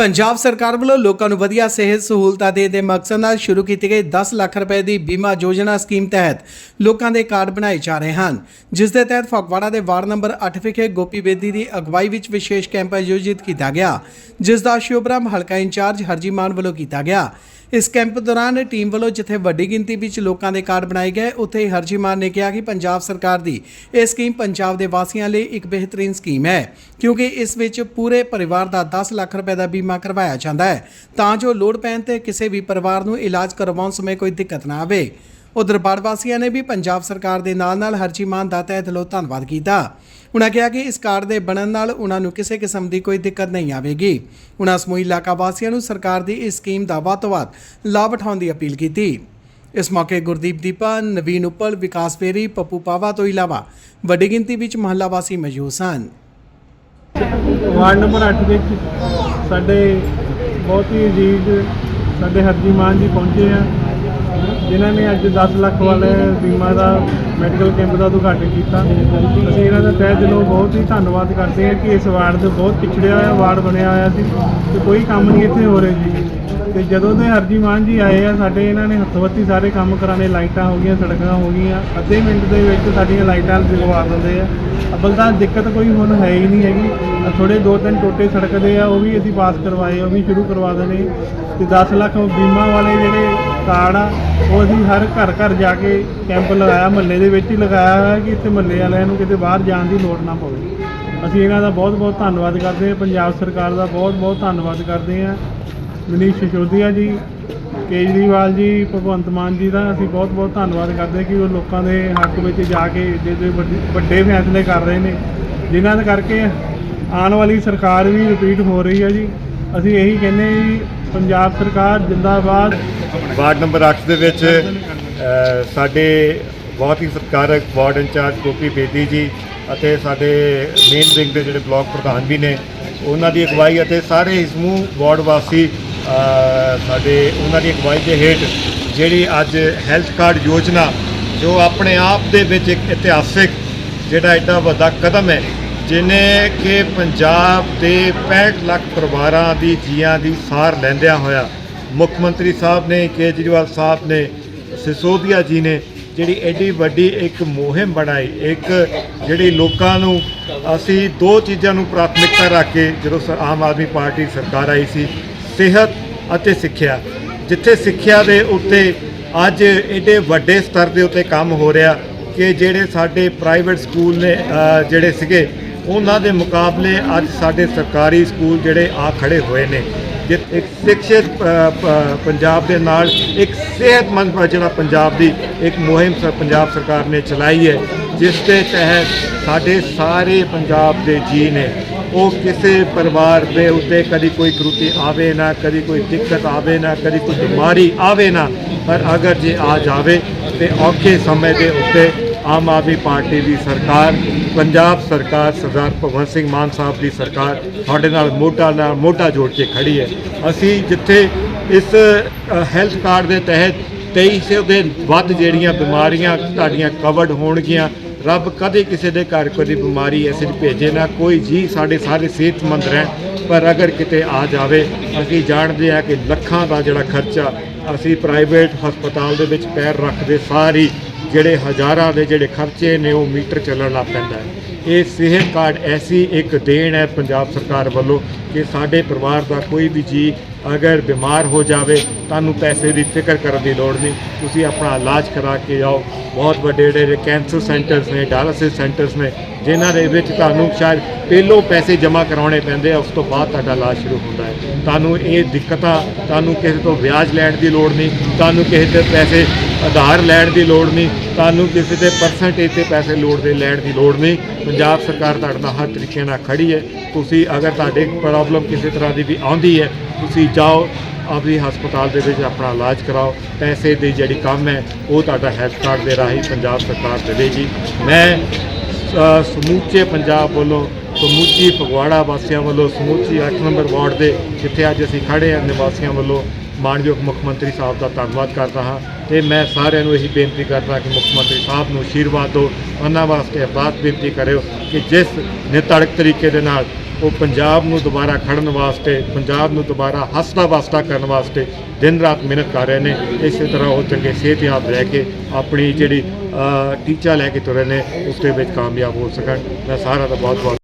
ਪੰਜਾਬ ਸਰਕਾਰ ਵੱਲੋਂ ਲੋਕਾਂ ਨੂੰ ਵਧੀਆ ਸਿਹਤ ਸਹੂਲਤਾਂ ਦੇਣ ਦੇ ਮਕਸਦ ਨਾਲ ਸ਼ੁਰੂ ਕੀਤੀ ਗਈ 10 ਲੱਖ ਰੁਪਏ ਦੀ ਬੀਮਾ ਯੋਜਨਾ ਸਕੀਮ ਤਹਿਤ ਲੋਕਾਂ ਦੇ ਕਾਰਡ ਬਣਾਏ ਜਾ ਰਹੇ ਹਨ। ਜਿਸ ਦੇ ਤਹਿਤ ਫਗਵਾੜਾ ਦੇ ਵਾਰਡ ਨੰਬਰ 8 ਵਿਖੇ ਗੋਪੀ ਬੇਦੀ ਦੀ ਅਗਵਾਈ ਵਿੱਚ ਵਿਸ਼ੇਸ਼ ਕੈਂਪ ਆਯੋਜਿਤ ਕੀਤਾ ਗਿਆ, ਜਿਸ ਦਾ ਸ਼ੁਭਰਮ ਹਲਕਾ ਇੰਚਾਰਜ ਹਰਜੀ ਮਾਨ ਵੱਲੋਂ ਕੀਤਾ ਗਿਆ। ਇਸ ਕੈਂਪ ਦੌਰਾਨ ਟੀਮ ਵੱਲੋਂ ਜਿੱਥੇ ਵੱਡੀ ਗਿਣਤੀ ਵਿੱਚ ਲੋਕਾਂ ਦੇ ਕਾਰਡ ਬਣਾਏ ਗਏ, ਉੱਥੇ ਹੀ ਹਰਜੀਮਾਨ ਨੇ ਕਿਹਾ ਕਿ ਪੰਜਾਬ ਸਰਕਾਰ ਦੀ ਇਹ ਸਕੀਮ ਪੰਜਾਬ ਦੇ ਵਾਸੀਆਂ ਲਈ ਇੱਕ ਬਿਹਤਰੀਨ ਸਕੀਮ ਹੈ, ਕਿਉਂਕਿ ਇਸ ਵਿੱਚ ਪੂਰੇ ਪਰਿਵਾਰ ਦਾ 10 ਲੱਖ ਰੁਪਏ ਦਾ ਬੀਮਾ ਕਰਵਾਇਆ ਜਾਂਦਾ ਹੈ। ਤਾਂ ਜੋ ਲੋੜ ਪੈਣ ਤੇ ਕਿਸੇ ਵੀ ਪਰਿਵਾਰ ਨੂੰ ਇਲਾਜ ਕਰਵਾਉਣ ਸਮੇਂ ਕੋਈ ਦਿੱਕਤ ਨਾ ਆਵੇ। ਉਧਰ ਬਾੜ ਵਾਸੀਆਂ ਨੇ ਵੀ ਪੰਜਾਬ ਸਰਕਾਰ ਦੇ ਨਾਲ ਨਾਲ ਹਰਜੀ ਮਾਨ ਦਾ ਤਹਿ ਦਿਲੋਂ ਧੰਨਵਾਦ ਕੀਤਾ। ਉਨ੍ਹਾਂ ਕਿਹਾ ਕਿ ਇਸ ਕਾਰਡ ਦੇ ਬਣਨ ਨਾਲ ਉਨ੍ਹਾਂ ਨੂੰ ਕਿਸੇ ਕਿਸਮ ਦੀ ਕੋਈ ਦਿੱਕਤ ਨਹੀਂ ਆਵੇਗੀ। ਉਨ੍ਹਾਂ ਸਮੂਹ ਇਲਾਕਾ ਵਾਸੀਆਂ ਨੂੰ ਸਰਕਾਰ ਦੀ ਇਸ ਸਕੀਮ ਦਾ ਵੱਧ ਤੋਂ ਵੱਧ ਲਾਭ ਉਠਾਉਣ ਦੀ ਅਪੀਲ ਕੀਤੀ। ਇਸ ਮੌਕੇ ਗੁਰਦੀਪ ਦੀਪਾ ਨਵੀਨ ਉਪਲ, ਵਿਕਾਸ ਫੇਰੀ ਪੱਪੂ ਪਾਵਾ ਤੋਂ ਇਲਾਵਾ ਵੱਡੀ ਗਿਣਤੀ ਵਿੱਚ ਮਹੱਲਾ ਵਾਸੀ ਮੌਜੂਦ ਸਨ। ਵਾਰਡ ਨੰਬਰ 8 ਵਿੱਚ ਸਾਡੇ ਬਹੁਤ ਹੀ ਅਜੀਜ਼ ਸਾਡੇ ਹਰਜੀਮਾਨ ਜੀ ਪਹੁੰਚੇ ਆ। ਜਿਨ੍ਹਾਂ ਨੇ ਅੱਜ 10 ਲੱਖ ਵਾਲੇ ਬੀਮਾ ਦਾ ਮੈਡੀਕਲ ਕੈਂਪ ਦਾ ਉਦਘਾਟਨ ਕੀਤਾ। ਅਸੀਂ ਇਹਨਾਂ ਦਾ ਤਹਿ ਦਿਲੋਂ ਬਹੁਤ ਹੀ ਧੰਨਵਾਦ ਕਰਦੇ ਹਾਂ ਕਿ ਇਸ ਵਾਰਡ ਦੇ ਬਹੁਤ ਪਿਛੜਿਆ ਹੋਇਆ ਵਾਰਡ ਬਣਿਆ ਹੋਇਆ ਸੀ ਤੇ ਕੋਈ ਕੰਮ ਨਹੀਂ ਇੱਥੇ ਹੋ ਰਿਹਾ ਜੀ। ਤੇ ਜਦੋਂ ਦੇ ਹਰਜੀਮਾਨ ਜੀ ਆਏ ਆ, ਸਾਡੇ ਇਹਨਾਂ ਨੇ ਹੱਥੋਂ-ਹੱਥੀ ਸਾਰੇ ਕੰਮ ਕਰਾਣੇ ਲਾਈਟਾਂ ਹੋ ਗਈਆਂ, ਸੜਕਾਂ ਹੋ ਗਈਆਂ, ਅੱਧੇ ਮਿੰਟ ਦੇ ਵਿੱਚ ਸਾਡੀਆਂ ਲਾਈਟਾਂ ਜਗਵਾ ਦਿੰਦੇ ਆ। ਅਬਲ ਤਾਂ ਦਿੱਕਤ ਕੋਈ ਹੁਣ ਹੈ ਹੀ ਨਹੀਂ ਹੈਗੀ। ਆਹ ਥੋੜੇ ਦੋ ਤਿੰਨ ਟੋਟੇ ਸੜਕ ਦੇ ਆ, ਉਹ ਵੀ ਅਸੀਂ ਪਾਸ ਕਰਵਾਏ, ਉਹ ਵੀ ਸ਼ੁਰੂ ਕਰਵਾ ਦੇਣੇ। ਤੇ 10 ਲੱਖ ਬੀਮਾ ਵਾਲੇ ਜਿਹੜੇ ਕਾਰਡ ਆ, ਉਹ ਅਸੀਂ ਹਰ ਘਰ ਘਰ ਜਾ ਕੇ ਕੈਂਪ ਲਗਾਇਆ, ਮਹੱਲੇ ਦੇ ਵਿੱਚ ਹੀ ਲਗਾਇਆ ਹੋਇਆ ਕਿ ਇੱਥੇ ਮਹੱਲੇ ਵਾਲਿਆਂ ਨੂੰ ਕਿਤੇ ਬਾਹਰ ਜਾਣ ਦੀ ਲੋੜ ਨਾ ਪਵੇ। ਅਸੀਂ ਇਹਨਾਂ ਦਾ ਬਹੁਤ ਬਹੁਤ ਧੰਨਵਾਦ ਕਰਦੇ ਹਾਂ, ਪੰਜਾਬ ਸਰਕਾਰ ਦਾ ਬਹੁਤ ਬਹੁਤ ਧੰਨਵਾਦ ਕਰਦੇ ਹਾਂ। ਮਨੀਸ਼ ਸਿਸੋਦੀਆ ਜੀ, ਕੇਜਰੀਵਾਲ ਜੀ, ਭਗਵੰਤ ਮਾਨ ਜੀ ਦਾ ਅਸੀਂ ਬਹੁਤ ਬਹੁਤ ਧੰਨਵਾਦ ਕਰਦੇ ਹਾਂ ਕਿ ਉਹ ਲੋਕਾਂ ਦੇ ਹੱਕ ਵਿੱਚ ਜਾ ਕੇ ਜਿਹੜੇ ਵੱਡੇ ਫੈਸਲੇ ਕਰ ਰਹੇ ਨੇ, ਜਿਨ੍ਹਾਂ ਦੇ ਕਰਕੇ ਆਉਣ ਵਾਲੀ ਸਰਕਾਰ ਵੀ ਰਿਪੀਟ ਹੋ ਰਹੀ ਹੈ ਜੀ। ਅਸੀਂ ਇਹੀ ਕਹਿੰਦੇ ਜੀ, ਪੰਜਾਬ ਸਰਕਾਰ ਜਿੰਦਾਬਾਦ। ਵਾਰਡ ਨੰਬਰ 8 ਦੇ ਵਿੱਚ ਸਾਡੇ ਬਹੁਤ ਹੀ ਸਤਿਕਾਰਕ ਵਾਰਡ ਇੰਚਾਰਜ ਗੋਪੀ ਬੇਦੀ ਜੀ ਅਤੇ ਸਾਡੇ ਮੇਨ ਵਿੰਗ ਦੇ ਜਿਹੜੇ ਬਲਾਕ ਪ੍ਰਧਾਨ ਵੀ ਨੇ, ਉਹਨਾਂ ਦੀ ਅਗਵਾਈ ਅਤੇ ਸਾਰੇ ਇਸ ਸਮੂਹ ਵਾਰਡ ਵਾਸੀ ਸਾਡੇ ਉਹਨਾਂ ਦੀ ਅਗਵਾਈ ਦੇ ਹੇਠ ਜਿਹੜੀ ਅੱਜ ਹੈਲਥ ਕਾਰਡ ਯੋਜਨਾ, ਜੋ ਆਪਣੇ ਆਪ ਦੇ ਵਿੱਚ ਇੱਕ ਇਤਿਹਾਸਿਕ ਜਿਹੜਾ ਐਡਾ ਵੱਡਾ ਕਦਮ ਹੈ, ਜਿਨੇ ਕਿ ਪੰਜਾਬ ਦੇ 65 ਲੱਖ ਪਰਿਵਾਰਾਂ ਦੀ ਜੀਆਂ ਦੀ ਸਾਰ ਲੈਂਦਿਆਂ ਹੋਇਆ ਮੁੱਖ ਮੰਤਰੀ ਸਾਹਿਬ ਨੇ, ਕੇਜਰੀਵਾਲ ਸਾਹਿਬ ਨੇ, ਸਿਸੋਦੀਆ ਜੀ ਨੇ ਜਿਹੜੀ ਐਡੀ ਵੱਡੀ ਇੱਕ ਮੁਹਿੰਮ ਬਣਾਈ, ਇੱਕ ਜਿਹੜੀ ਲੋਕਾਂ ਨੂੰ ਅਸੀਂ ਦੋ ਚੀਜ਼ਾਂ ਨੂੰ ਪ੍ਰਾਥਮਿਕਤਾ ਰੱਖ ਕੇ ਜਦੋਂ ਸ- ਆਮ ਆਦਮੀ ਪਾਰਟੀ ਸਰਕਾਰ ਆਈ ਸੀ ਸਿਹਤ ਅਤੇ ਸਿੱਖਿਆ, ਜਿੱਥੇ ਸਿੱਖਿਆ ਦੇ ਉੱਤੇ ਅੱਜ ਐਡੇ ਵੱਡੇ ਸਤਰ ਦੇ ਉੱਤੇ ਕੰਮ ਹੋ ਰਿਹਾ ਕਿ ਜਿਹੜੇ ਸਾਡੇ ਪ੍ਰਾਈਵੇਟ ਸਕੂਲ ਨੇ ਜਿਹੜੇ ਸੀਗੇ, ਉਹਨਾਂ ਦੇ ਮੁਕਾਬਲੇ ਅੱਜ ਸਾਡੇ ਸਰਕਾਰੀ ਸਕੂਲ ਜਿਹੜੇ ਆ ਖੜੇ ਹੋਏ ਨੇ। ਇੱਕ ਸਿੱਖਿਅਤ ਪੰਜਾਬ ਦੇ ਨਾਲ ਇੱਕ ਸਿਹਤਮੰਦ ਜਿਹੜਾ ਪੰਜਾਬ ਦੀ ਇੱਕ ਮੁਹਿੰਮ ਪੰਜਾਬ ਸਰਕਾਰ ਨੇ ਚਲਾਈ ਹੈ, ਜਿਸ ਦੇ ਤਹਿਤ ਸਾਡੇ ਸਾਰੇ ਪੰਜਾਬ ਦੇ ਜੀ ਨੇ, ਉਹ ਕਿਸੇ ਪਰਿਵਾਰ ਦੇ ਉੱਤੇ ਕਦੀ ਕੋਈ ਕਰੂਤੀ ਆਵੇ ਨਾ, ਕਦੀ ਕੋਈ ਦਿੱਕਤ ਆਵੇ ਨਾ, ਕਦੀ ਕੋਈ ਬਿਮਾਰੀ ਆਵੇ ਨਾ, ਪਰ ਅਗਰ ਜੇ ਆ ਜਾਵੇ ਤੇ ਔਖੇ ਸਮੇਂ ਦੇ ਉੱਤੇ ਆਮ ਆਦਮੀ ਪਾਰਟੀ ਦੀ ਸਰਕਾਰ, ਪੰਜਾਬ ਸਰਕਾਰ, ਸਰਦਾਰ ਭਗਵੰਤ ਸਿੰਘ ਮਾਨ ਸਾਹਿਬ ਦੀ ਸਰਕਾਰ ਸਾਡੇ ਨਾਲ ਮੋਟਾ ਨਾਲ ਮੋਢਾ ਜੋੜ ਕੇ ਖੜੀ ਹੈ। ਅਸੀਂ ਜਿੱਥੇ ਇਸ ਹੈਲਥ ਕਾਰਡ ਦੇ ਤਹਿਤ 2300 ਦੇ ਵੱਧ ਜਿਹੜੀਆਂ ਬਿਮਾਰੀਆਂ ਤੁਹਾਡੀਆਂ ਕਵਰਡ ਹੋਣਗੀਆਂ, ਰੱਬ ਕਦੇ ਕਿਸੇ ਦੇ ਘਰ ਕੋਈ ਬਿਮਾਰੀ ਐਸੀ ਭੇਜੇ, ਨਾ ਕੋਈ ਜੀ ਸਾਡੇ ਸਾਰੇ ਸਿਹਤਮੰਦ ਰਹਿਣ। ਪਰ ਅਗਰ ਕਿਤੇ ਆ ਜਾਵੇ, ਅਸੀਂ ਜਾਣਦੇ ਹਾਂ ਕਿ ਲੱਖਾਂ ਦਾ ਜਿਹੜਾ ਖਰਚਾ ਅਸੀਂ ਪ੍ਰਾਈਵੇਟ ਹਸਪਤਾਲ ਦੇ ਵਿੱਚ ਪੈਰ ਰੱਖਦੇ ਸਾਰੀ ਜਿਹੜੇ ਹਜ਼ਾਰਾਂ ਦੇ ਜਿਹੜੇ ਖਰਚੇ ਨੇ ਉਹ ਮੀਟਰ ਚੱਲਣ ਲੱਗ ਪੈਂਦਾ ਹੈ। ਇਹ ਸਿਹਤ ਕਾਰਡ ਐਸੀ ਇੱਕ ਦੇਣ ਹੈ ਪੰਜਾਬ ਸਰਕਾਰ ਵੱਲੋਂ ਕਿ ਸਾਡੇ ਪਰਿਵਾਰ ਦਾ ਕੋਈ ਵੀ ਜੀ ਅਗਰ ਬਿਮਾਰ ਹੋ ਜਾਵੇ, ਤੁਹਾਨੂੰ ਪੈਸੇ ਦੀ ਫਿਕਰ ਕਰਨ ਦੀ ਲੋੜ ਨਹੀਂ। ਤੁਸੀਂ ਆਪਣਾ ਇਲਾਜ ਕਰਾ ਕੇ ਆਓ। ਬਹੁਤ ਵੱਡੇ ਜਿਹੜੇ ਕੈਂਸਰ ਸੈਂਟਰਸ ਨੇ, ਡਾਇਲਿਸਿਸ ਸੈਂਟਰਸ ਨੇ, ਜਿਨ੍ਹਾਂ ਦੇ ਵਿੱਚ ਤੁਹਾਨੂੰ ਸ਼ਾਇਦ ਪਹਿਲੋਂ ਪੈਸੇ ਜਮ੍ਹਾਂ ਕਰਾਉਣੇ ਪੈਂਦੇ ਆ, ਉਸ ਤੋਂ ਬਾਅਦ ਤੁਹਾਡਾ ਇਲਾਜ ਸ਼ੁਰੂ ਹੁੰਦਾ ਹੈ। ਤੁਹਾਨੂੰ ਇਹ ਦਿੱਕਤਾਂ, ਤੁਹਾਨੂੰ ਕਿਸੇ ਤੋਂ ਵਿਆਜ ਲੈਣ ਦੀ ਲੋੜ ਨਹੀਂ। ਤੁਹਾਨੂੰ ਕਿਸੇ ਤੇ ਪੈਸੇ ਆਧਾਰ ਲੈਣ ਦੀ ਲੋੜ ਨਹੀਂ ਤੁਹਾਨੂੰ ਕਿਸੇ ਦੇ ਪਰਸੈਂਟੇਜ ਤੇ ਪੈਸੇ ਲੋੜ ਦੇ ਲੈਣ ਦੀ ਲੋੜ ਨਹੀਂ। ਪੰਜਾਬ ਸਰਕਾਰ ਤੁਹਾਡੇ ਨਾਲ ਹਰ ਤਰੀਕੇ ਨਾਲ ਖੜੀ ਹੈ। ਤੁਸੀਂ ਅਗਰ ਤੁਹਾਡੇ ਪ੍ਰੋਬਲਮ ਕਿਸੇ ਤਰ੍ਹਾਂ ਦੀ ਵੀ ਆਉਂਦੀ ਹੈ ਤੁਸੀਂ ਜਾਓ ਆਪਣੀ ਹਸਪਤਾਲ ਦੇ ਵਿੱਚ ਆਪਣਾ ਇਲਾਜ ਕਰਾਓ। ਪੈਸੇ ਦੀ ਜਿਹੜੀ ਕੰਮ ਹੈ ਉਹ ਤੁਹਾਡਾ ਹੈਲਥ ਕਾਰਡ ਦੇ ਰਾਹੀਂ ਪੰਜਾਬ ਸਰਕਾਰ ਦੇਵੇਗੀ। ਮੈਂ ਅ, ਸਮੁੱਚੇ ਪੰਜਾਬ ਵੱਲੋਂ ਸਮੁੱਚੀ ਫਗਵਾੜਾ ਵਾਸੀਆਂ ਵੱਲੋਂ ਸਮੁੱਚੀ 8 ਨੰਬਰ ਵਾਰਡ ਦੇ ਜਿੱਥੇ ਅੱਜ ਅਸੀਂ ਖੜੇ ਹਾਂ ਨਿਵਾਸੀਆਂ ਵੱਲੋਂ ਮਾਨਯੋਗ ਮੁੱਖ ਮੰਤਰੀ ਸਾਹਿਬ ਦਾ ਧੰਨਵਾਦ ਕਰਦਾ ਹਾਂ। ਤੇ ਮੈਂ ਸਾਰਿਆਂ ਨੂੰ ਇਹੀ ਬੇਨਤੀ ਕਰਦਾ ਕਿ ਮੁੱਖ ਮੰਤਰੀ ਸਾਹਿਬ ਨੂੰ ਆਸ਼ੀਰਵਾਦ ਦਿਓ, ਉਹਨਾਂ ਵਾਸਤੇ ਅਰਦਾਸ ਬੇਨਤੀ ਕਰਿਓ ਕਿ ਜਿਸ ਨਿਤੜਕ ਤਰੀਕੇ ਦੇ ਨਾਲ ਉਹ ਪੰਜਾਬ ਨੂੰ ਦੁਬਾਰਾ ਖੜਨ ਵਾਸਤੇ, ਪੰਜਾਬ ਨੂੰ ਦੁਬਾਰਾ ਹੱਸਦਾ ਵਸਦਾ ਕਰਨ ਵਾਸਤੇ ਦਿਨ ਰਾਤ ਮਿਹਨਤ ਕਰ ਰਹੇ ਨੇ, ਇਸੇ ਤਰ੍ਹਾਂ ਉਹ ਚੰਗੇ ਸਿਹਤਯਾਬ ਰਹਿ ਕੇ ਆਪਣੀ ਜਿਹੜੀ ਟੀਚਾ ਲੈ ਕੇ ਤੁਰੇ ਨੇ, ਉਸ ਦੇ ਵਿੱਚ ਕਾਮਯਾਬ ਹੋ ਸਕਣ। ਮੈਂ ਸਾਰਾ ਦਾ ਬਹੁਤ ਬਹੁਤ